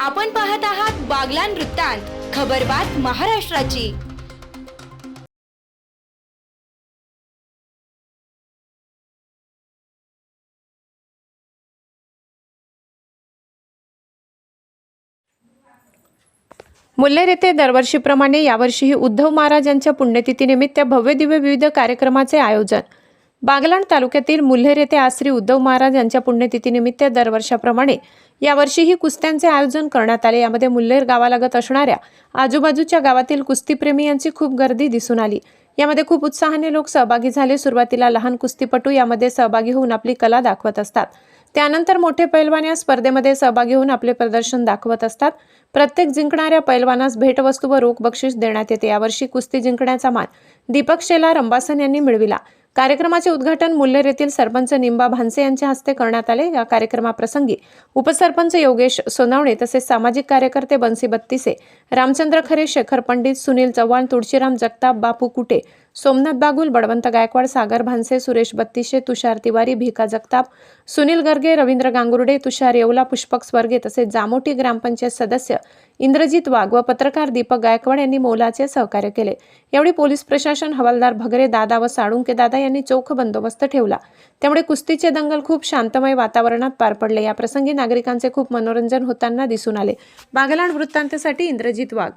आपण पाहत आहात बागलान वृत्तांत खबरबात महाराष्ट्राची. मुल्हेर येथे दरवर्षीप्रमाणे यावर्षीही उद्धव महाराज यांच्या पुण्यतिथीनिमित्त भव्यदिव्य विविध कार्यक्रमाचे आयोजन. बागलाण तालुक्यातील मुल्हेर येथे आज श्री उद्धव महाराज यांच्या पुण्यतिथीनिमित्त दरवर्षाप्रमाणे यावर्षीही कुस्त्यांचे आयोजन करण्यात आले. यामध्ये मुल्हेर गावालगत असणाऱ्या आजूबाजूच्या गावातील कुस्तीप्रेमी यांची खूप गर्दी दिसून आली. यामध्ये खूप उत्साहाने लोक सहभागी झाले. सुरुवातीला लहान कुस्तीपटू यामध्ये सहभागी होऊन आपली कला दाखवत असतात. त्यानंतर मोठे पैलवान या स्पर्धेमध्ये सहभागी होऊन आपले प्रदर्शन दाखवत असतात. प्रत्येक जिंकणाऱ्या पैलवानास भेटवस्तू व रोख बक्षीस देण्यात येते. यावर्षी कुस्ती जिंकण्याचा मान दीपक शेला रंबासन यांनी मिळविला. कार्यक्रमाचे उद्घाटन मुल्हेर येथील सरपंच निंबा भानसे यांच्या हस्ते करण्यात आले. या कार्यक्रमाप्रसंगी उपसरपंच योगेश सोनावणे तसेच सामाजिक कार्यकर्ते बन्सी बत्तीसे रामचंद्र खरे शेखर पंडित सुनील चव्हाण तुळशीराम जगताप बापू कुटे सोमनाथ बागुल बळवंत गायकवाड सागर भानसे सुरेश बत्तीशे तुषार तिवारी भिका जगताप सुनील गर्गे रवींद्र गांगुर्डे तुषार येवला पुष्पक स्वर्गे तसेच जामोटी ग्रामपंचायत सदस्य इंद्रजित वाघ व पत्रकार दीपक गायकवाड यांनी मोलाचे सहकार्य केले. यावेळी पोलीस प्रशासन हवालदार भगरे दादा व साळुंके दादा यांनी चोख बंदोबस्त ठेवला. त्यामुळे कुस्तीचे दंगल खूप शांतमय वातावरणात पार पडले. या प्रसंगी नागरिकांचे खूप मनोरंजन होताना दिसून आले. बागलाण वृत्तांतसाठी इंद्रजित वाघ.